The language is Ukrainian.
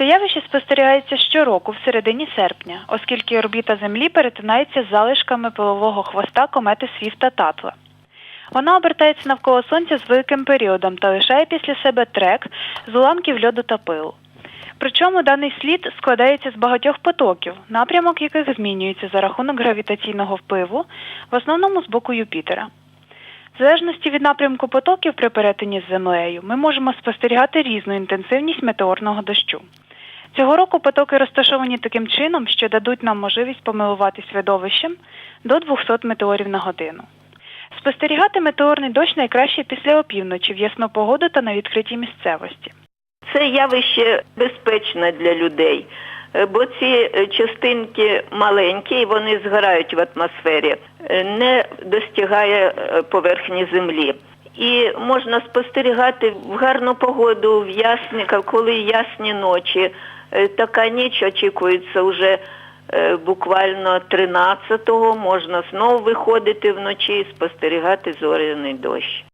Це явище спостерігається щороку в середині серпня, оскільки орбіта Землі перетинається залишками пилового хвоста комети Свіфта Татла. Вона обертається навколо Сонця з великим періодом та лишає після себе трек з уламків льоду та пилу. Причому даний слід складається з багатьох потоків, напрямок яких змінюється за рахунок гравітаційного впливу, в основному з боку Юпітера. В залежності від напрямку потоків при перетині з Землею ми можемо спостерігати різну інтенсивність метеорного дощу. Цього року потоки розташовані таким чином, що дадуть нам можливість помилуватись видовищем до 200 метеорів на годину. Спостерігати метеорний дощ найкраще після опівночі в ясну погоду та на відкритій місцевості. Це явище безпечне для людей, е, бо ці е, частинки маленькі, і вони згорають в атмосфері, е, не достигає поверхні землі. І можна спостерігати в гарну погоду, в ясні, коли ясні ночі. Е, Така ніч очікується вже е, буквально 13-го, можна знову виходити вночі і спостерігати зоряний дощ.